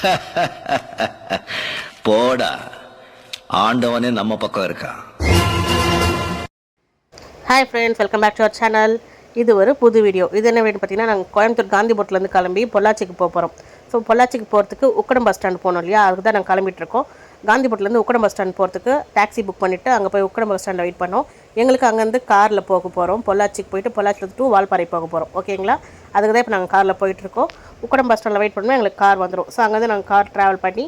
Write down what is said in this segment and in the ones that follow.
போடா. ஆண்டவனே நம்ம பக்கம் இருக்கான் hi friends welcome back to our channel இது ஒரு புது வீடியோ இது என்ன வீடு பார்த்தீங்கன்னா நாங்கள் கோயம்புத்தூர் காந்திபுரத்துலேருந்து கிளம்பி பொள்ளாச்சிக்கு போக போகிறோம் ஸோ பொள்ளாச்சிக்கு போகிறதுக்கு உக்கடம் பஸ் ஸ்டாண்ட் போகணும் இல்லையா? அதுக்கு தான் நாங்கள் கிளம்பிட்டுருக்கோம் காந்திபுரத்துலேருந்து உக்கடம் பஸ் ஸ்டாண்ட் போகிறதுக்கு டாக்ஸி புக் பண்ணிவிட்டு அங்கே போய் உக்கடம் பஸ் ஸ்டாண்டில் வெயிட் பண்ணோம். எங்களுக்கு அங்கேருந்து காரில் போக போகிறோம் பொள்ளாச்சிக்கு போயிட்டு பொள்ளாச்சியில் டூ வால்பாறை போக போகிறோம் ஓகேங்களா அதுக்கு தான் இப்போ நாங்கள் காரில் போயிட்டுருக்கோம். உக்கடம் பஸ் ஸ்டாண்டில் வெயிட் பண்ணோம் எங்களுக்கு கார் வந்துடும் ஸோ அங்கேருந்து நாங்கள் கார் ட்ராவல் பண்ணி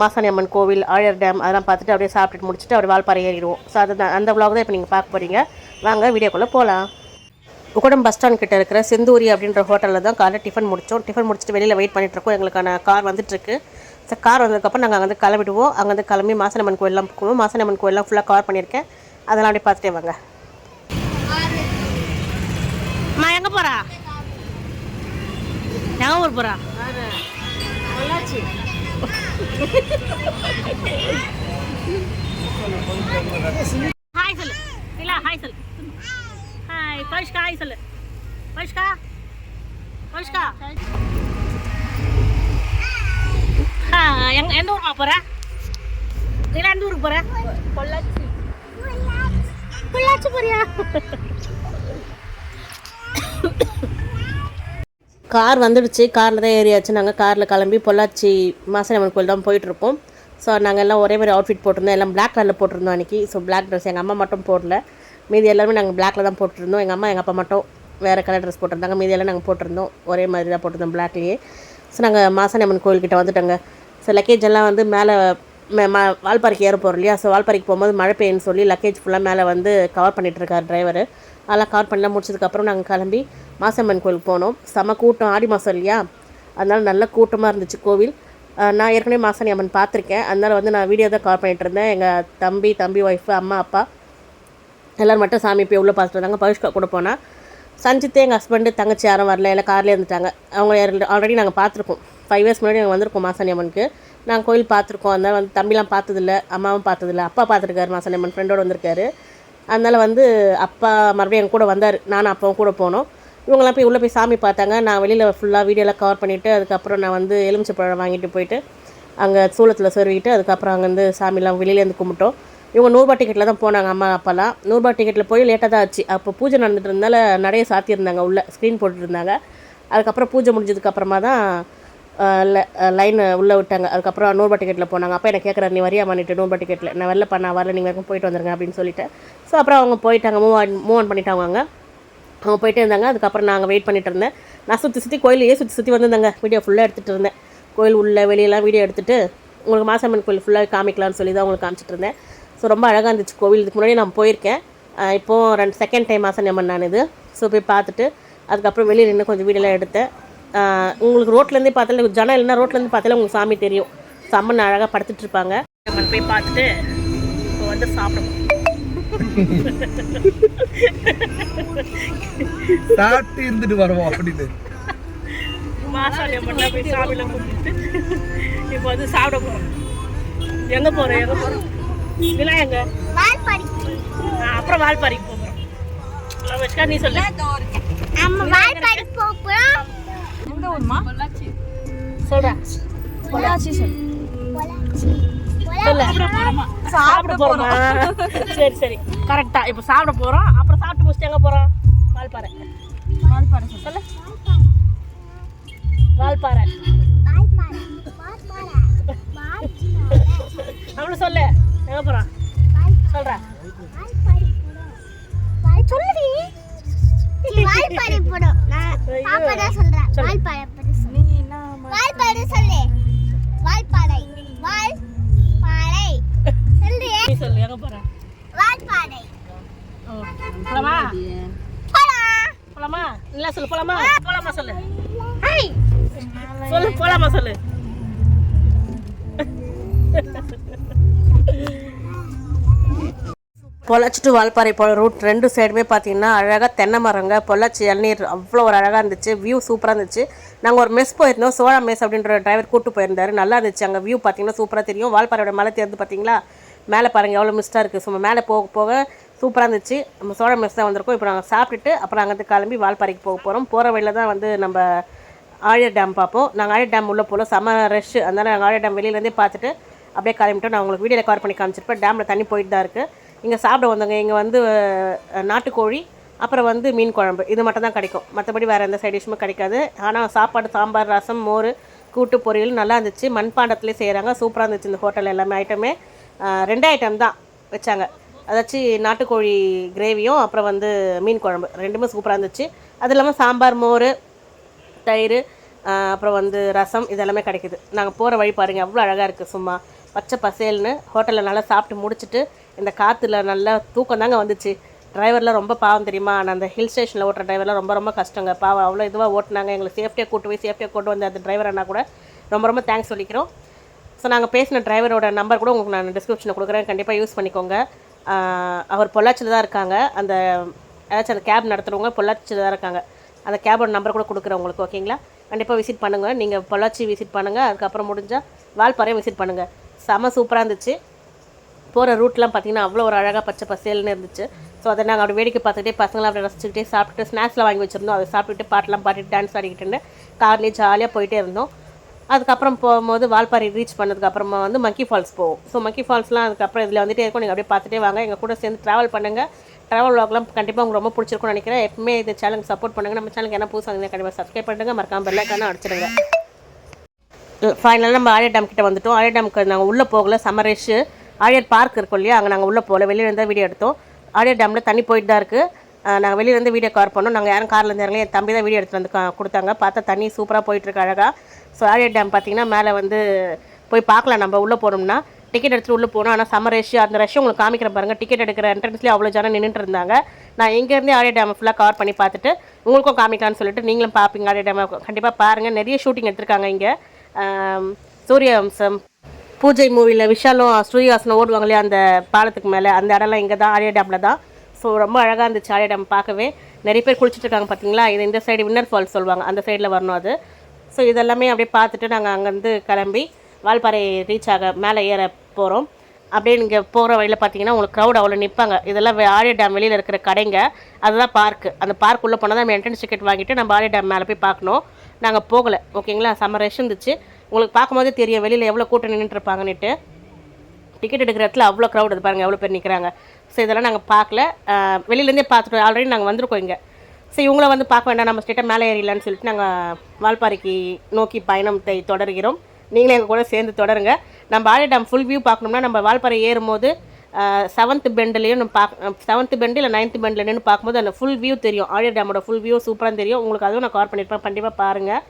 மாசாணி அம்மன் கோவில் ஆழர் டேம் அதெல்லாம் பார்த்துட்டு அப்படியே சாப்பிட்டுட்டு முடிச்சுட்டு அப்படியே வால்பாறை ஏறிடுவோம். ஸோ அதுதான் அந்த vlog தான் இப்போ நீங்கள் பார்க்க போகிறீங்க வாங்க வீடியோக்குள்ளே போகலாம் உக்கடம் பஸ் ஸ்டாண்ட் கிட்ட இருக்கிற செந்தூரி அப்படின்ற ஹோட்டலில் தான் காலையில் டிஃபன் முடித்தோம் டிஃபன் முடிச்சுட்டு வெளியில் வெயிட் பண்ணிட்டுருக்கோம் எங்களுக்கான கார் வந்துட்டுருக்கு. ஸோ கார் வந்ததுக்கப்புறம் நாங்கள் அங்கேருந்து கிளம்பிடுவோம். அங்கேருந்து கிளம்பி மாசாணி கோயிலெலாம் போவோம் மாசாணி அம்மன் கோயிலெலாம் ஃபுல்லாக கவர் பண்ணியிருக்கேன். அதெல்லாம் அப்படியே பார்த்துட்டே வாங்க. எங்கே போகிறா எங்கே ஊர் போகிறா ஹாய் சொல்லு. இல்ல ஹாய் சொல்லு. ஹாய் பவிஷ்கா ஹாய் சொல்லு. பவிஷ்கா ஆ எங்க எந்த ஊருமா போற? நீல எந்த ஊருக்கு போற? பொள்ளாச்சி. பொள்ளாச்சி போறியா? கார் வந்துடுச்சு. காரில் தான் ஏறியாச்சு. நாங்கள் காரில் கிளம்பி பொள்ளாச்சி மாசனம்மன் கோயில் தான் போயிட்டுருப்போம். ஸோ நாங்கள் எல்லாம் ஒரே மாதிரி அவுட்ஃபிட் போட்டிருந்தோம். எல்லாம் பிளாக் கலரில் போட்டிருந்தோம் அன்றைக்கி ஸோ பிளாக் ட்ரெஸ் எங்கள் அம்மா மட்டும் போடல. மீதி எல்லாருமே நாங்கள் பிளாக்ல தான் போட்டிருந்தோம். எங்கள் அம்மா எங்கள் அப்பா மட்டும் வேறு கலர் ட்ரெஸ் போட்டிருந்தாங்க. மீதி எல்லாம் நாங்கள் போட்டிருந்தோம். ஒரே மாதிரி தான் போட்டிருந்தோம் பிளாக்லேயே ஸோ நாங்கள் மாசாணியம்மன் கோயில்கிட்ட வந்துட்டோங்க. ஸோ லக்கேஜ் எல்லாம் வந்து மேலே வால்பாறைக்கு ஏற போகிறோம் இல்லையா? ஸோ வால்பாறைக்கு போகும்போது மழை பெய்யுன்னு சொல்லி லக்கேஜ் ஃபுல்லாக மேலே வந்து கவர் பண்ணிட்டு இருக்கார் டிரைவர் அதெல்லாம் கவர் பண்ணலாம் முடிச்சதுக்கப்புறம் நாங்கள் கிளம்பி மாசம்மன் கோயிலுக்கு போனோம். செம கூட்டம் ஆடி மாதம் இல்லையா? அதனால் நல்ல கூட்டமாக இருந்துச்சு கோவில். நான் ஏற்கனவே மாசாணி அம்மன் பார்த்துருக்கேன். அதனால் வந்து நான் வீடியோ தான் கால் பண்ணிட்டு இருந்தேன். எங்கள் தம்பி தம்பி ஒய்ஃபு அம்மா அப்பா எல்லோரும் மட்டும் சாமி போய் உள்ளே பார்த்துட்டு வந்தாங்க. பவிஷ்கா கூட போனால் சஞ்சித்து எங்கள் ஹஸ்பண்டு தங்கச்சி யாரும் வரல. எல்லாம் கார்லேயே இருந்துட்டாங்க. அவங்க ஆல்ரெடி நாங்கள் பார்த்துருக்கோம். ஃபைவ் இயர்ஸ் முன்னாடி நாங்கள் வந்திருக்கோம் மாசாணி அம்மனுக்கு. நாங்கள் கோயில் பார்த்துருக்கோம். அதனால் வந்து தம்பிலாம் பார்த்ததில்ல அம்மாவும் பார்த்ததில்ல அப்பா பார்த்துருக்காரு மாசாணி அம்மன் ஃப்ரெண்டோடு வந்திருக்காரு. அதனால் வந்து அப்பா மறுபடியும் என் கூட வந்தார். நானும் அப்பாவும் கூட போனோம். இவங்கெல்லாம் போய் உள்ளே போய் சாமி பார்த்தாங்க. நான் வெளியில் ஃபுல்லாக வீடியோலாம் கவர் பண்ணிவிட்டு அதுக்கப்புறம் நான் வந்து எலுமிச்சை பழம் வாங்கிட்டு போயிட்டு அங்கே சூளத்தில் சொருவிட்டு அதுக்கப்புறம் அங்கேருந்து சாமிலாம் வெளியிலேருந்து கும்பிட்டோம். இவங்க நூறுபா டிக்கெட்டில் தான் போனாங்க அம்மா அப்பாலாம். நூறுபா டிக்கெட்டில் போய் லேட்டாக தான் ஆச்சு. அப்போ பூஜை நடந்துட்டு இருந்தால நிறைய சாத்தியிருந்தாங்க உள்ளே ஸ்க்ரீன் போட்டுருந்தாங்க அதுக்கப்புறம் பூஜை முடிஞ்சதுக்கப்புறமா தான் லைன் உள்ளே விட்டாங்க. அதுக்கப்புறம் நூறுபா டிக்கெட்டில் போனாங்க. அப்போ எனக்கு கேட்குறாரு நீ வரியா பண்ணிட்டு நூறுபா டிக்கெட்டில் நான் வெளில பண்ண வரல. நீங்கள் வரைக்கும் போயிட்டு வந்துருங்க அப்படின்னு சொல்லிட்டு. ஸோ அப்புறம் அவங்க போயிட்டாங்க. மூவ் ஆன் மூவ் ஆன் பண்ணிட்டாங்க அவங்க. அவங்க போயிட்டே இருந்தாங்க. அதுக்கப்புறம் நாங்கள் வெயிட் பண்ணிட்டு இருந்தேன். நான் சுற்றி சுற்றி கோயிலையே சுற்றி சுற்றி வந்திருந்தாங்க. வீடியோ ஃபுல்லாக எடுத்துகிட்டு இருந்தேன். கோயில் உள்ளே வெளியெல்லாம் வீடியோ எடுத்துகிட்டு உங்களுக்கு மாசம்மன் கோயில் ஃபுல்லாக காமிக்கலாம்னு சொல்லி தான் உங்களுக்கு காமிச்சிட்டு இருந்தேன். ஸோ ரொம்ப அழகாக இருந்துச்சு கோவில். இதுக்கு முன்னாடி நான் போயிருக்கேன். இப்போது ரெண்டு செகண்ட் டைம் மாசம் அம்மன் நான் இது. ஸோ போய் பார்த்துட்டு அதுக்கப்புறம் வெளியில் நின்று கொஞ்சம் வீடியோலாம் எடுத்தேன். உங்களுக்கு ரோட்லேருந்தே பார்த்தாலே ஜனம் இல்லைன்னா ரோட்லேருந்து பார்த்தாலே உங்களுக்கு சாமி தெரியும். ஸோ அம்மன் அழகாக படுத்துட்டு இருப்பாங்க. அம்மன் போய் பார்த்துட்டு இப்போ வந்து சாப்பிடணும். சாப்பிட்டு இருந்துட்டு வருவோம் அப்படின்னு. மாசாணி அம்மன்ல போய் சாமியில் கும்பிட்டு இப்போ வந்து சாப்பிட போகிறோம் எங்கே போகிறோம் எங்கே போகிறோம் இதெல்லாம் எங்க? அப்புறம் வால்பாறைக்கு போகிறோம் வச்சுக்கா நீ சொல்லு. நம்ம போகிறோம் சொல்கிறேன் பொள்ளாச்சி. சொல்லு. சாப்பிட போகிறோமா சரி சரி. கரெக்டாக இப்போ சாப்பிட போகிறோம் அப்புறம் சாப்பிட்டு முடிச்சுட்டு எங்கே போகிறோம் வால்பாறை. வால்பாறை சொல்லு. வால்பாறை. அவனு சொல்லு. எங்கே போறோம். வாய் சொல்லுடி. வாய்ப்பாடி போறோம் நான் பாப்பா தான் சொல்றேன். வாய்ப்பாடி பத்தி சொல்லு. வாய்ப்பாடி சொல்லு. வாய்ப்பாடை. வாய்ப்பாடை. சொல்லு. நீ சொல்லு எங்கே வாய்ப்பாடை. போலாமா? போலாம் போலாமா? இல்ல சொல்லு போலாமா? போலாமா சொல்லு. ஹாய். சொல்லு போலாமா சொல்லு. பொள்ளாச்சி டு வால்பாறை போகிற ரூட் ரெண்டு சைடுமே பார்த்தீங்கன்னா அழகாக தென்னை மரங்க பொள்ளாச்சி இளநீர் அவ்வளோ ஒரு அழகாக இருந்துச்சு. வியூ சூப்பராக இருந்துச்சு. நாங்கள் ஒரு மெஸ் போயிருந்தோம். சோழா மெஸ் அப்படின்ற டிரைவர் கூப்பிட்டு போயிருந்தாரு. நல்லா இருந்துச்சு. அங்கே வியூ பார்த்தீங்கன்னா சூப்பராக தெரியும். வால்பாறையோட மலை தேர்ந்து பார்த்தீங்களா மேலே பாருங்கள் எவ்வளோ மிஸ்டாக இருக்குது சும்மா மேலே போக போக சூப்பராக இருந்துச்சு. நம்ம சோழ மெஸ் தான் வந்திருக்கோம். இப்போ நாங்கள் சாப்பிட்டுட்டு அப்புறம் அங்கேருந்து கிளம்பி வால்பாறைக்கு போக போகிறோம் போகிற வழியில் தான் வந்து நம்ம ஆழியர் டேம் பார்ப்போம். நாங்கள் ஆழியர் டேம் உள்ளே போகல செம ரஷ் அதனால் நாங்கள் ஆழியர் டேம் வெளியிலேருந்தே பார்த்துட்டு அப்படியே கிளம்பிட்டோம். நான் உங்களுக்கு வீடியோவில் கவர் பண்ணி காமிச்சிருப்பேன். டேமில் தண்ணி போயிட்டு தான் இருக்குது இங்கே சாப்பிட வந்தவங்க இங்கே வந்து நாட்டுக்கோழி அப்புறம் வந்து மீன் குழம்பு. இது மட்டும் தான் கிடைக்கும். மற்றபடி வேறு எந்த சைட் கிடைக்காது. ஆனால் சாப்பாடு சாம்பார் ரசம் மோர் கூட்டு பொரியல் நல்லா இருந்துச்சு. மண்பாண்டத்துலேயே செய்கிறாங்க சூப்பராக இருந்துச்சு இந்த ஹோட்டல் எல்லாமே ஐட்டமே ரெண்டு ஐட்டம் தான் வச்சாங்க. அதாச்சும் நாட்டுக்கோழி கிரேவியும் அப்புறம் வந்து மீன் குழம்பு. ரெண்டுமே சூப்பராக இருந்துச்சு. அது இல்லாமல் சாம்பார் மோர் தயிர் அப்புறம் வந்து ரசம் இதெல்லாமே கிடைக்குது. நாங்கள் போகிற வழி பாருங்கள் அவ்வளோ அழகாக இருக்குது சும்மா பச்சை பசேல்னு ஹோட்டலில் நல்லா சாப்பிட்டு முடிச்சுட்டு இந்த காற்றுல நல்லா தூக்கம் தாங்க வந்துச்சு. டிரைவர்லாம் ரொம்ப பாவம் தெரியுமா? நான் அந்த ஹில் ஸ்டேஷனில் ஓட்டுற டிரைவர்லாம் ரொம்ப ரொம்ப கஷ்டங்க. பாவம் அவ்வளோ இதுவாக ஓட்டினாங்க. எங்களை சேஃப்டியாக கூட்டு போய் சேஃப்டியாக கொண்டு வந்த அந்த டிரைவர் அண்ணா கூட ரொம்ப ரொம்ப தேங்க்ஸ் சொல்லிக்கிறோம். ஸோ நாங்கள் பேசின டிரைவரோட நம்பர் கூட உங்களுக்கு நான் டிஸ்கிரிப்ஷனில் கொடுக்குறேன். கண்டிப்பாக யூஸ் பண்ணிக்கோங்க. அவர் பொள்ளாச்சியில் தான் இருக்காங்க. அந்த ஏதாச்சும் அந்த கேப் நடத்துகிறவங்க பொள்ளாச்சியில் தான் இருக்காங்க. அந்த கேபோட நம்பர் கூட கொடுக்குறேன் உங்களுக்கு ஓகேங்களா கண்டிப்பாக விசிட் பண்ணுங்கள் நீங்கள் பொள்ளாச்சி விசிட் பண்ணுங்கள் அதுக்கப்புறம் முடிஞ்சால் வால்பாறையும் விசிட் பண்ணுங்கள் செம சூப்பராக இருந்துச்சு. போகிற ரூட்லாம் பார்த்தீங்கன்னா அவ்வளோ ஒரு அழகாக பச்சை பசேல்னு இருந்துச்சு. ஸோ அதை நாங்கள் அப்படி வேடிக்கை பார்த்துட்டே பசங்களாம் அப்படி ரசிச்சுக்கிட்டே சாப்பிட்டு ஸ்நாக்ஸ்லாம் வாங்கி வச்சுருந்தோம். அதை சாப்பிட்டுட்டு பாட்டெலாம் பாடிட்டு டான்ஸ் ஆடிக்கிட்டு கார்லேயே ஜாலியாக போயிட்டே இருந்தோம். அதுக்கப்புறம் போகும்போது வால்பாறை ரீச் பண்ணதுக்கப்புறமா வந்து மக்கி ஃபால்ஸ் போவோம். ஸோ மக்கி ஃபால்ஸ்லாம் அதுக்கப்புறம் இதில் வந்துட்டே இருக்கும். நீங்கள் அப்படியே பார்த்துட்டே வாங்க. எங்கள் கூட சேர்ந்து ட்ராவல் பண்ணுங்கள் ட்ராவல் vlogலாம் கண்டிப்பாக உங்களுக்கு ரொம்ப பிடிச்சிருக்கும்னு நினைக்கிறேன். எப்பவுமே இந்த சேனலுக்கு சப்போர்ட் பண்ணுங்கள் நம்ம சேனலுக்கு என்ன புதுசாக கண்டிப்பாக சப்ஸ்கிரைப் பண்ணுங்கள் மறக்காமல் பெல்லைக்கான அடிச்சிடுங்க. ஃபைனலாக நம்ம ஆழியர் டேம் கிட்ட வந்துட்டோம். ஆழியர் டேமுக்கு நாங்கள் உள்ளே போகல. சம்மர் ஆழியர் பார்க் இருக்கும் இல்லையா? அங்கே நாங்கள் உள்ளே போகல வெளியிலேருந்து வீடியோ எடுத்தோம். ஆழியர் டேமில் தண்ணி போயிட்டு தான் இருக்குது நாங்கள் வெளியிலேருந்து வீடியோ கவர் பண்ணோம். நாங்கள் யாரும் காரில் இருந்து என் தம்பி தான் வீடியோ எடுத்து வந்து கொடுத்தாங்க. பார்த்தா தண்ணி சூப்பராக போயிட்டுருக்கு அழகாக ஸோ ஆழியர் டேம் பார்த்திங்கன்னா மேலே வந்து போய் பார்க்கலாம். நம்ம உள்ளே போனோம்னா. டிக்கெட் எடுத்துட்டு உள்ளே போனோம். ஆனால் சம்மர் ரஷ் அந்த ரஷ் உங்களுக்கு காமிக்கிறேன் பாருங்கள் டிக்கெட் எடுக்கிற என்ட்ரன்ஸ்லேயே அவ்வளோ ஜனம் நின்றுட்டு இருந்தாங்க. நான் இங்கேருந்தே ஆழியர் டேமை ஃபுல்லாக கவர் பண்ணி பார்த்துட்டு உங்களுக்கும் காமிக்கலாம்னு சொல்லிட்டு நீங்களும் பார்ப்பீங்க. ஆழியர் டேமை கண்டிப்பாக பாருங்கள் நிறைய ஷூட்டிங் எடுத்திருக்காங்க இங்கே. சூரியவம்சம். பூஜை மூவியில் விஷாலும் ஸ்ரீஹாசனும் ஓடுவாங்களே அந்த பாலத்துக்கு மேலே? அந்த இடம்லாம் இங்கே தான் ஆரிய டேமில் தான். ஸோ ரொம்ப அழகாக இருந்துச்சு ஆரிய டேம் பார்க்கவே. நிறைய பேர் குளிச்சுட்டு இருக்காங்க பார்த்தீங்களா இது இந்த சைடு வின்னர் ஃபால்ஸ் சொல்லுவாங்க அந்த சைடில் வரணும் அது. ஸோ இதெல்லாமே அப்படியே பார்த்துட்டு நாங்கள் அங்கேருந்து கிளம்பி வால்பாறை ரீச் ஆக மேலே ஏற போகிறோம் அப்படியே நீங்கள் போகிற வழியில் பார்த்தீங்கன்னா உங்களுக்கு க்ரௌட் அவ்வளோ நிற்பாங்க இதெல்லாம் ஆரிய டேம் வெளியில் இருக்கிற கடைங்க. அதுதான் பார்க்கு அந்த பார்க் உள்ளே போனால் தான் நம்ம என்ட்ரன்ஸ் டிக்கெட் வாங்கிட்டு நம்ம ஆரிய டேம் மேலே போய் பார்க்கணும். நாங்கள் போகலை. ஓகேங்களா? செம்ம ரஷ் இருந்துச்சு. உங்களுக்கு பார்க்கும்போதே தெரியும் வெளியில் எவ்வளோ கூட்டம் நின்றுருப்பாங்கன்னுட்டு டிக்கெட் எடுக்கிற இடத்துல அவ்வளோ க்ரௌட் அது பாருங்கள் எவ்வளோ பேர் நிற்கிறாங்க ஸோ இதெல்லாம் நாங்கள் பார்க்கல. வெளியிலேருந்தே பார்த்துட்டோம். ஆல்ரெடி நாங்கள் வந்திருக்கோம் இங்கே. ஸோ இவங்கள வந்து பார்க்க வேண்டாம். நம்ம ஸ்டேட்டாக மேலே ஏறிடலான்னு சொல்லிட்டு நாங்கள் வால்பாறைக்கு நோக்கி பயணத்தை தொடர்கிறோம். நீங்களும் எங்கள் கூட சேர்ந்து தொடருங்க. நம்ம ஆடி டேம் ஃபுல் வியூ பார்க்கணும்னா நம்ம வால்பாறை ஏறும்போது செவன்த் பெண்ட்லேயும் நம்ம பார்க்க செவன்த் பெண்டு இல்லை நைன்த் பெண்டில் நின்று பார்க்கும்போது அந்த ஃபுல் வியூ தெரியும். ஆழியர் டேமோட ஃபுல் வியூ சூப்பராக தெரியும். உங்களுக்கு அதுவும் நான் கவர் பண்ணியிருப்பேன். கண்டிப்பாக பாருங்கள்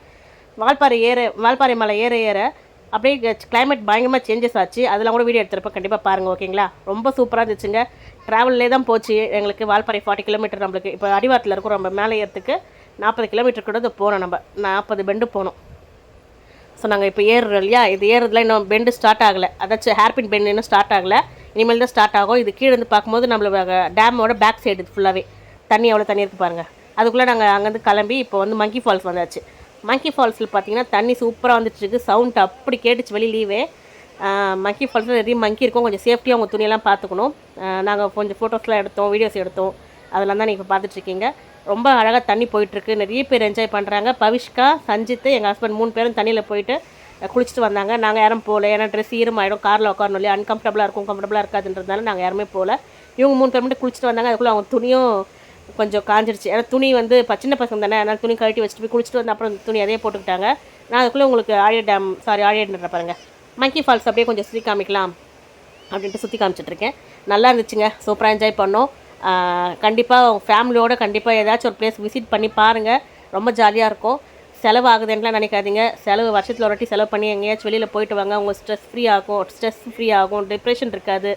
வால்பாறை ஏற வால்பாறை மலை ஏற ஏற அப்படியே கிளைமேட் பயங்கரமாக சேஞ்சஸ் ஆச்சு. அதெல்லாம் கூட வீடியோ எடுத்துருப்போம் கண்டிப்பாக பாருங்கள் ஓகேங்களா? ரொம்ப சூப்பராக இருந்துச்சுங்க. ட்ராவல்லே தான் போச்சு. எங்களுக்கு வால்பாறை ஃபார்ட்டி கிலோமீட்டர் நம்மளுக்கு இப்போ அடிவாரத்தில் இருக்கிறோம். நம்ம மேலே ஏறத்துக்கு நாற்பது கிலோமீட்டர் கூட போனோம் நம்ம. நாற்பது பெண்டு போனோம். ஸோ நாங்கள் இப்போ ஏறுறோம் இல்லையா? இது ஏறுறதுல இன்னும் பெண்டு ஸ்டார்ட் ஆகலை. அதாச்சும் ஹேர்பின் பெண்டு இன்னும் ஸ்டார்ட் ஆகலை. இனிமேல் தான் ஸ்டார்ட் ஆகும். இது கீழே இருந்து பார்க்கும்போது நம்மளோட டேமோட பேக் சைடு இது ஃபுல்லாகவே தண்ணி எவ்வளோ தண்ணி இருக்குது பாருங்கள் அதுக்குள்ளே நாங்கள் அங்கேருந்து கிளம்பி இப்போ வந்து மங்கி ஃபால்ஸ் வந்தாச்சு. மங்கி ஃபால்ஸில் பார்த்தீங்கன்னா தண்ணி சூப்பராக வந்துட்டு இருக்கு சவுண்ட் அப்படி கேட்டுச்சு வெளியிலேயே மங்கி ஃபால்ஸில் நிறைய மங்கி இருக்கும். கொஞ்சம் சேஃப்டியாக உங்கள் துணியெல்லாம் பார்த்துக்கணும் நாங்கள் கொஞ்சம் ஃபோட்டோஸ்லாம் எடுத்தோம் வீடியோஸ் எடுத்தோம். அதெல்லாம் தான் நீங்கள் இப்போ பார்த்துட்ருக்கீங்க ரொம்ப அழகாக தண்ணி போயிட்டுருக்கு நிறைய பேர் என்ஜாய் பண்ணுறாங்க பவிஷ்கா சஞ்சித் எங்கள் ஹஸ்பண்ட் மூணு பேரும் தண்ணியில் போயிட்டு குளிச்சுட்டு வந்தாங்க. நாங்கள் யாரும் போகல ஏன்னா ட்ரெஸ் ஈரமாயிடும் காரில் உட்காரணும் இல்லையா? அன்கம்ஃபர்டபுளாக இருக்கும். கம்ஃபர்டபுளாக இருக்காதுன்றதுனால நாங்கள் யாருமே போகல இவங்க மூணு பேர் மட்டும் குளிச்சுட்டு வந்தாங்க. அதுக்குள்ளே அவங்க துணியும் கொஞ்சம் காஞ்சிருச்சு. ஏன்னா துணி வந்து சின்ன பசங்க தானே அதனால் துணி கழட்டி வச்சுட்டு போய் குளிச்சுட்டு வந்து அப்புறம் துணி அதே போட்டுக்கிட்டாங்க. நான் அதுக்குள்ளே உங்களுக்கு ஆழிய டேம் சாரி ஆழியன்ற பாருங்க. மங்கி ஃபால்ஸ் அப்படியே கொஞ்சம் சுற்றி காமிக்கலாம் அப்படின்ட்டு சுற்றி காமிச்சிட்ருக்கேன். நல்லா இருந்துச்சுங்க. சூப்பராக என்ஜாய் பண்ணோம். கண்டிப்பாக உங்கள் ஃபேமிலியோடு கண்டிப்பாக ஏதாச்சும் ஒரு பிளேஸ் விசிட் பண்ணி பாருங்கள் ரொம்ப ஜாலியாக இருக்கும். செலவு ஆகுதுன்னுலாம் நினைக்காதீங்க. செலவு வருஷத்தில் ஒரு வாட்டி செலவு பண்ணி எங்கேயாச்சும் வெளியில் போயிட்டு வாங்க. உங்கள் ஸ்ட்ரெஸ் ஃப்ரீ ஆகும். ஸ்ட்ரெஸ் ஃப்ரீ ஆகும். டிப்ரெஷன் இருக்காது.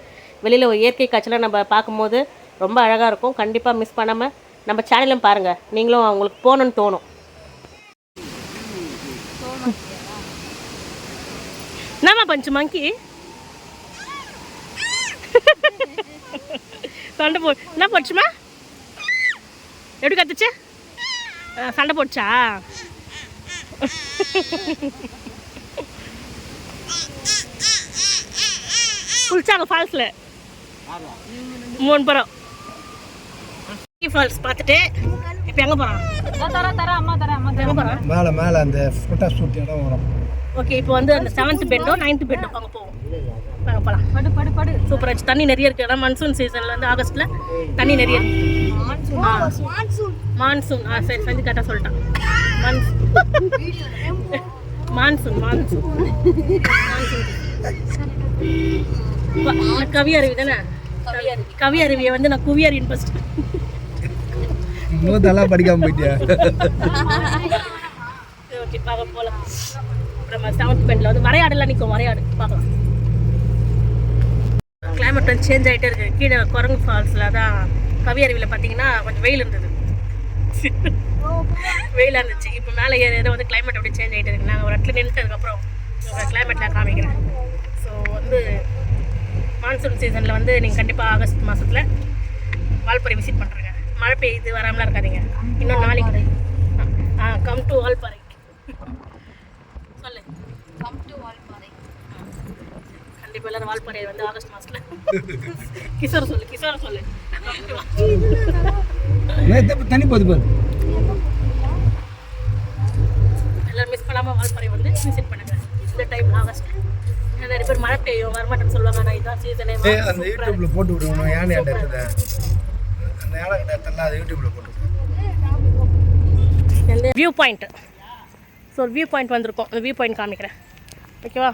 வெளியில் ஒரு இயற்கை காட்சியெல்லாம் நம்ம பார்க்கும்போது ரொம்ப அழகாக இருக்கும். கண்டிப்பாக மிஸ் பண்ணாமல் நம்ம சேனலும் பாருங்கள் நீங்களும் உங்களுக்கு போகணுன்னு தோணும். என்னம்மா பஞ்சு மங்கி சண்டை போ என்ன போச்சுமா? எப்படி கத்துச்சு? சண்டை போச்சா? குளிச்சாங்க ஃபால்ஸில் மூணு பேரும். ஃபால்ஸ் பார்த்துட்டு இப்போ எங்கே போகிறோம் மேல மேல அந்த போட்டோ ஷூட் இடம் வரும். ஓகே இப்போ வந்து அந்த செவன்த் பெண்டோ நைன்த் பெண்டோ அங்கே போவோம். வாங்க போகலாம் படு படு படு. சூப்பர் ஆச்சு. தண்ணி நிறைய இருக்கு. ஏன்னா மன்சூன் சீசனில் வந்து ஆகஸ்ட்டில் தண்ணி நிறைய இருக்கு. மான்சூன் ஆ. சரி செஞ்சு கரெக்டாக சொல்லிட்டான். மான்சூன் மான்சூன் மான்சூன் வ- கவி அருவி தானே? கவி அருவியை வந்து நான் குவி அருவின்னு இன்னும் நல்லா படிக்காம போயிட்டியா? ஓகே பார்க்க போகலாம் அப்புறம் செவன்த் பெண்டில் வந்து வரையாடுலாம் நிற்கும் வரையாடு பார்க்கலாம். கிளைமேட் வந்து சேஞ்ச் ஆகிட்டே இருக்கு. கீழே குரங்கு ஃபால்ஸில் தான் கவி அருவியில் பார்த்தீங்கன்னா கொஞ்சம் வெயில் இருந்தது. வெயிலாக இருந்துச்சு. இப்போ மேலே ஏற ஏதோ வந்து கிளைமேட் அப்படியே சேஞ்ச் ஆகிட்டே இருக்கு. நாங்கள் ஒரு இடத்துல நின்றுட்டதுக்கப்புறம் உங்கள் கிளைமேட்டில் காமிக்கிறேன். ஸோ வந்து மான்சூன் சீசனில் வந்து நீங்கள் கண்டிப்பாக ஆகஸ்ட் மாதத்தில் வால்பாறை விசிட் பண்ணுறேன் மழை பெய்யுது வராமலாம் இருக்காதீங்க. இன்னும் நாளைக்கு. ஆ கம் டு வால்பாறை சொல்லு. கம் டு வால்பாறை கண்டிப்பாக எல்லாரும் வால்பாறை வந்து ஆகஸ்ட் மாதத்தில் கிஷோர் சொல்லு கிஷோர் சொல்லு. பாரு எல்லாரும் மிஸ் பண்ணாமல் வால்பாறை வந்து விசிட் பண்ணுங்க. இந்த டைம் ஆகஸ்ட். நிறைய பேர் மழை பெய்யும் வரமாட்டேன்னு சொல்லுவாங்க ஆனால் இதான் சீசனே ஏய், அந்த யூடியூப்ல போட்டு விடுவோம் யானை அந்த இடத்துல அது யூடியூப்ல போட்டு வியூ பாயிண்ட். ஸோ ஒரு வியூ பாயிண்ட் வந்திருக்கோம். அந்த வியூ பாயிண்ட் காமிக்கிறேன். ஓகேவா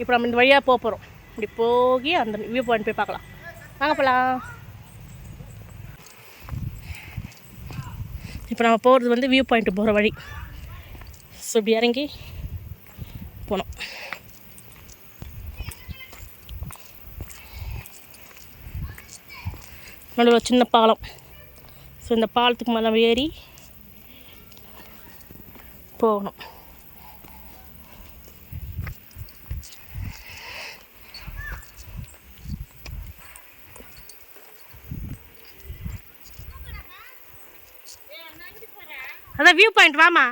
இப்போ நம்ம இந்த வழியாக போக போகிறோம் இப்படி போகி அந்த வியூ பாயிண்ட் போய் பார்க்கலாம். வாங்க போகலாம் இப்போ நம்ம போகிறது வந்து வியூ பாயிண்ட் போகிற வழி. ஸோ இப்படி இறங்கி போனோம். நடுவில் ஒரு சின்ன பாலம். ஸோ இந்த பாலத்துக்கு மேலே ஏறி போகணும். அதான் வியூ பாயிண்ட் வாமா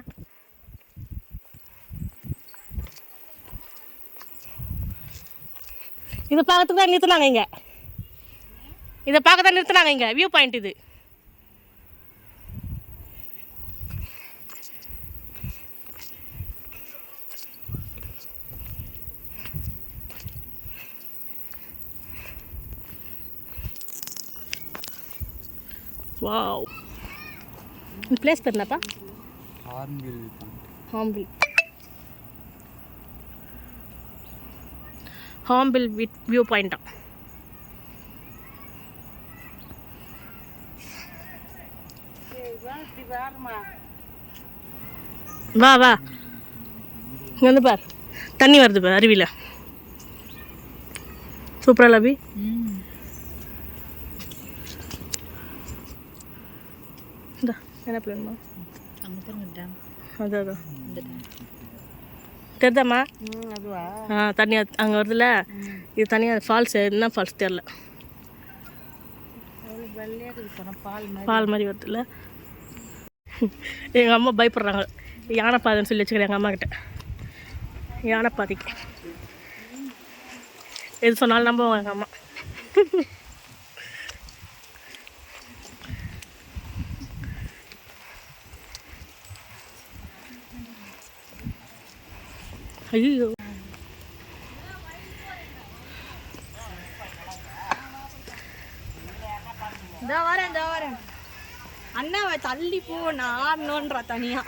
இதை பார்க்கறதுக்கு தான் நிறுத்தினாங்க இங்கே. இதை பார்க்க தான் நிறுத்துனாங்க இங்கே. வியூ பாயிண்ட் இது. வாவ் இந்த பிளேஸ் பேர் என்னப்பா? ஹாம்பில் ஹாம்பில் வித் வியூ பாயிண்டா வா வா. இங்கே வந்து பார். தண்ணி வருது பார் அருவியில் சூப்பரா லபி என்ன பிள்ளைமா அதான் அதான். தெரிதாம்மா? அதுவா ஆ தண்ணி அங்கே வருதுல்ல? இது தனியாக ஃபால்ஸ் என்ன ஃபால்ஸ் தெரில. பால் மாதிரி வருதுல்ல? எங்கள் அம்மா பயப்படுறாங்க. யானைப்பாதைன்னு சொல்லி வச்சுக்கிறேன் எங்கள் அம்மாக்கிட்ட யானை யானைப்பாதைக்கு. எது சொன்னாலும் நம்புவாங்க எங்கள் அம்மா. ஐயோ இந்த வரேன் இந்த வரேன் அண்ணாவை தள்ளி போ நான் ஆடணுன்றா தனியா.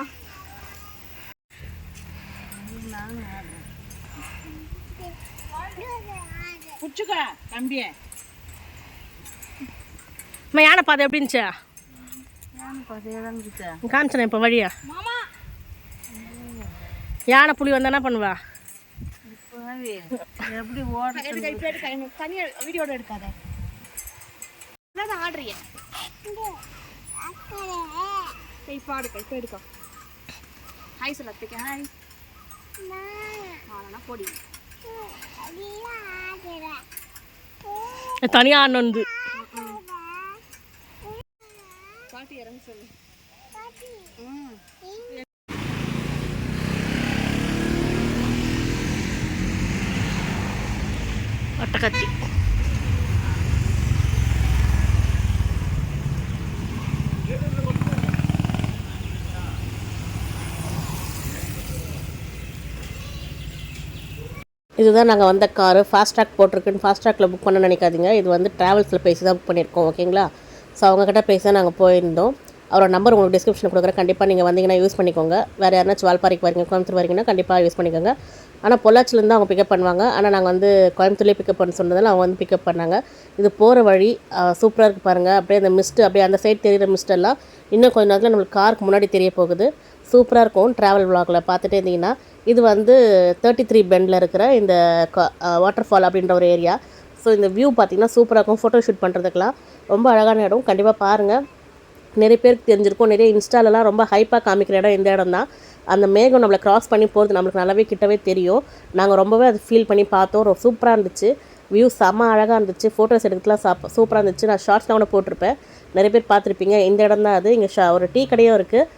புச்சுக்க தம்பிய. அம்மா எப்படி இருந்துச்சா? பதையதான் காமிச்சேன் இப்போ வழியா? யானை புலி வந்தா என்ன பண்ணுவா? எப்படி ஓட தனியா வீடியோட எடுக்காத. ஆடுறிய இப்போ எடுக்க இப்போ எடுக்க. ஹாய் சொல்ல அத்தைக்கு ஹாய் ஆனா போடி. தனியாக ஆடணும் வந்து. பாட்டி இறங்க சொல்லு. ஒட்டக்கத்தி இதுதான் நாங்கள் வந்த காரு ஃபாஸ்ட் ட்ராக் போட்டிருக்குன்னு ஃபாஸ்ட் புக் பண்ண நினைக்காதீங்க. இது வந்து ட்ராவல்ஸில் பேசி தான் புக் பண்ணியிருக்கோம் ஓகேங்களா? ஸோ அவங்கக்கிட்ட பேசி தான் நாங்கள் போயிருந்தோம். அவரோட நம்பர் உங்களுக்கு டிஸ்கிரிப்ஷன் கொடுக்குறேன். கண்டிப்பாக நீங்கள் வந்தீங்கன்னா யூஸ் பண்ணிக்கோங்க. வேறு யாருனாச்சும் வால்பாறைக்கு வரீங்க கோயம்புத்தூர் வரீங்கன்னா கண்டிப்பாக யூஸ் பண்ணிக்கோங்க. ஆனால் பொள்ளாச்சிலேருந்து அவங்க பிக்கப் பண்ணுவாங்க. ஆனால் நாங்கள் வந்து கோயம்புத்தூர்லேயே பிக்கப் பண்ண சொன்னதால் அவங்க வந்து பிக்கப் பண்ணாங்க. இது போகிற வழி சூப்பராக இருக்குது பாருங்கள் அப்படியே அந்த மிஸ்ட்டு அப்படியே அந்த சைடு தெரிகிற மிஸ்ட் எல்லாம் இன்னும் கொஞ்ச நேரத்தில் நம்மளுக்கு காருக்கு முன்னாடி தெரிய போகுது. சூப்பராக இருக்கும் ட்ராவல் விளாகில் பார்த்துட்டே இருந்தீங்கன்னா இது வந்து தேர்ட்டி த்ரீ பெண்டில் இருக்கிற இந்த வாட்டர் ஃபால் அப்படின்ற ஒரு ஏரியா ஸோ இந்த வியூ பார்த்திங்கன்னா சூப்பராக இருக்கும். ஃபோட்டோ ஷூட் பண்ணுறதுக்கெலாம் ரொம்ப அழகான இடம். கண்டிப்பாக பாருங்கள் நிறைய பேருக்கு தெரிஞ்சிருக்கும். நிறைய இன்ஸ்டாலலாம் ரொம்ப ஹைப்பாக காமிக்கிற இடம் இந்த இடம் தான். அந்த மேகம் நம்மளை கிராஸ் பண்ணி போகிறது நம்மளுக்கு நல்லாவே கிட்டவே தெரியும். நாங்கள் ரொம்பவே அது ஃபீல் பண்ணி பார்த்தோம். ரொம்ப சூப்பராக இருந்துச்சு. வியூ செம்ம அழகாக இருந்துச்சு. ஃபோட்டோஸ் எடுக்கலாம் சாப் சூப்பராக இருந்துச்சு. நான் ஷார்ட்ஸ்லாம் கூட போட்டிருப்பேன். நிறைய பேர் பார்த்துருப்பீங்க. இந்த இடம் தான் அது. இங்கே ஷா ஒரு டீ கடையும் இருக்குது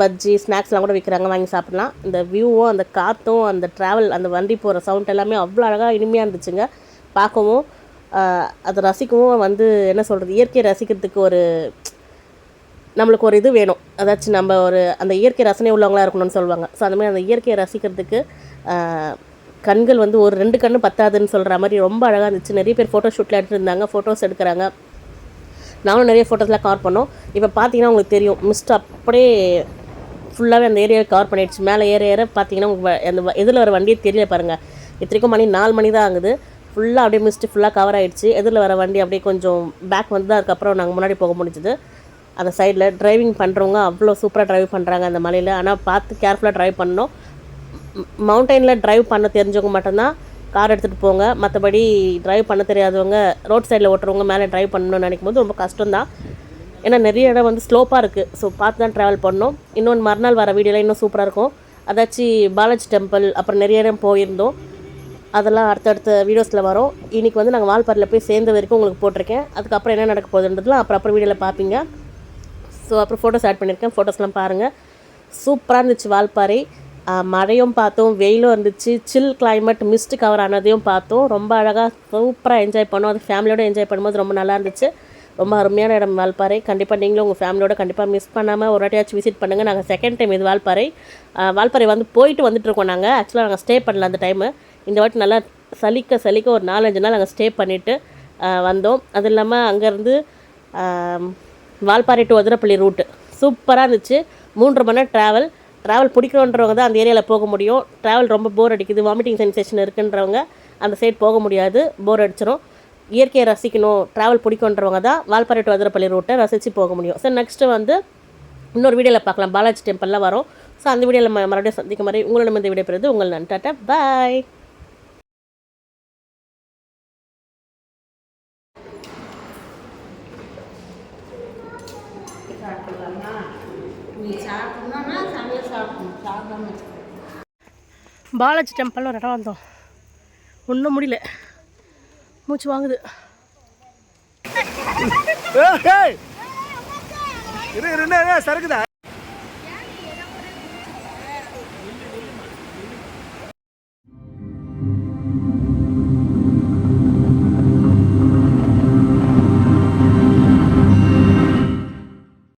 பஜ்ஜி ஸ்நாக்ஸ்லாம் கூட விற்கிறாங்க வாங்கி சாப்பிட்லாம். இந்த வியூவும் அந்த காற்றும் அந்த ட்ராவல் அந்த வண்டி போகிற சவுண்ட் எல்லாமே அவ்வளோ அழகாக இனிமையாக இருந்துச்சுங்க. பார்க்கவும் அதை ரசிக்கவும் வந்து என்ன சொல்கிறது இயற்கையை ரசிக்கிறதுக்கு ஒரு நம்மளுக்கு ஒரு இது வேணும். அதாச்சும் நம்ம ஒரு அந்த இயற்கை ரசனை உள்ளவங்களாக இருக்கணும்னு சொல்லுவாங்க. ஸோ அந்த மாதிரி அந்த இயற்கையை ரசிக்கிறதுக்கு கண்கள் வந்து ஒரு ரெண்டு கண்ணு பத்தாதுன்னு சொல்கிற மாதிரி ரொம்ப அழகாக இருந்துச்சு. நிறைய பேர் ஃபோட்டோ ஷூட்டில் எடுத்துருந்தாங்க ஃபோட்டோஸ் எடுக்கிறாங்க. நானும் நிறைய ஃபோட்டோஸ்லாம் கவர் பண்ணோம். இப்போ பார்த்தீங்கன்னா உங்களுக்கு தெரியும் மிஸ்ட் அப்படியே ஃபுல்லாகவே அந்த ஏரியாவை கவர் பண்ணிடுச்சு. மேலே ஏற ஏற பார்த்தீங்கன்னா உங்களுக்கு வ- அந்த எதில் வர வண்டியே தெரியல பாருங்கள் இத்தனைக்கும் மணி நாலு மணி தான் ஆகுது. ஃபுல்லாக அப்படியே மிஸ்ட்டு ஃபுல்லாக கவர் ஆகிடுச்சு எதில் வர வண்டி அப்படியே கொஞ்சம் பேக் வந்து தான் அதுக்கப்புறம் நாங்கள் முன்னாடி போக முடிஞ்சுது. அந்த சைடில் டிரைவிங் பண்ணுறவங்க அவ்வளோ சூப்பராக டிரைவ் பண்ணுறாங்க அந்த மலையில். ஆனால் பார்த்து கேர்ஃபுல்லாக டிரைவ் பண்ணோம் மவுண்டெயினில் டிரைவ் பண்ண தெரிஞ்சவங்க மட்டும்தான் கார் எடுத்துகிட்டு போங்க. மற்றபடி டிரைவ் பண்ண தெரியாதவங்க ரோட் சைடில் ஓட்டுறவங்க மேலே டிரைவ் பண்ணணும்னு நினைக்கும் போது ரொம்ப கஷ்டம்தான். ஏன்னா நிறைய இடம் வந்து ஸ்லோப்பாக இருக்குது ஸோ பார்த்து தான் ட்ராவல் பண்ணோம் இன்னொன்று மறுநாள் வர வீடியோலாம் இன்னும் சூப்பராக இருக்கும். அதாச்சும் பாலாஜி டெம்பிள் அப்புறம் நிறைய இடம் போயிருந்தோம். அதெல்லாம் அடுத்தடுத்த வீடியோஸில் வரும். இன்றைக்கி வந்து நாங்கள் வால்பாறையில் போய் சேர்ந்த வரைக்கும் உங்களுக்கு போட்டிருக்கேன். அதுக்கப்புறம் என்ன நடக்க போகுதுன்றதுலாம் அப்புறம் அப்புறம் வீடியோவில் பார்ப்பீங்க. ஸோ அப்புறம் ஃபோட்டோஸ் ஆட் பண்ணியிருக்கேன். ஃபோட்டோஸ்லாம் பாருங்கள் சூப்பராக இருந்துச்சு வால்பாறை. மழையும் பார்த்தோம் வெயிலும் இருந்துச்சு. சில் கிளைமேட் மிஸ்ட் கவர் ஆனதையும் பார்த்தோம். ரொம்ப அழகாக சூப்பராக என்ஜாய் பண்ணோம். அது ஃபேமிலியோட என்ஜாய் பண்ணும்போது ரொம்ப நல்லா இருந்துச்சு. ரொம்ப அருமையான இடம் வால்பாறை கண்டிப்பாக நீங்களும் உங்கள் ஃபேமிலியோட கண்டிப்பாக மிஸ் பண்ணாமல் ஒரு வாட்டியாச்சும் விசிட் பண்ணுங்கள் நாங்கள் செகண்ட் டைம் இது வால்பாறை வால்பாறை வந்து போயிட்டு வந்துட்டு இருக்கோம் நாங்கள் ஆக்சுவலாக நாங்கள் ஸ்டே பண்ணல அந்த டைமு இந்த வாட்டி நல்லா சலிக்க சலிக்க ஒரு நாலஞ்சு நாள் நாங்கள் ஸ்டே பண்ணிவிட்டு வந்தோம். அது இல்லாமல் அங்கேருந்து வால்பாறை டு அதிரப்பள்ளி ரூட்டு சூப்பராக இருந்துச்சு. மூன்று மணி நேரம் ட்ராவல் ட்ராவல் பிடிக்கணுன்றவங்க தான் அந்த ஏரியாவில் போக முடியும். ட்ராவல் ரொம்ப போர் அடிக்குது. வாமிட்டிங் சென்சேஷன் இருக்குன்றவங்க அந்த சைடு போக முடியாது. போர் அடிச்சிடும் இயற்கையை ரசிக்கணும். ட்ராவல் பிடிக்குன்றவங்க தான் வால்பாறை டு அதிரப்பள்ளி ரூட்டை ரசித்து போக முடியும். ஸோ நெக்ஸ்ட்டு வந்து இன்னொரு வீடியோவில் பார்க்கலாம். பாலாஜி டெம்பிள்லாம் வரும். ஸோ அந்த வீடியோவில் மறுபடியும் சந்திக்க மாதிரி உங்களிடம் இந்த வீடியோ பெறுது உங்கள் நான் டாட்டா பாய் பாலாஜி டெம்பிள் ஒரு இடம் வந்தோம். ஒன்றும் முடியல. மூச்சு வாங்குது. இரு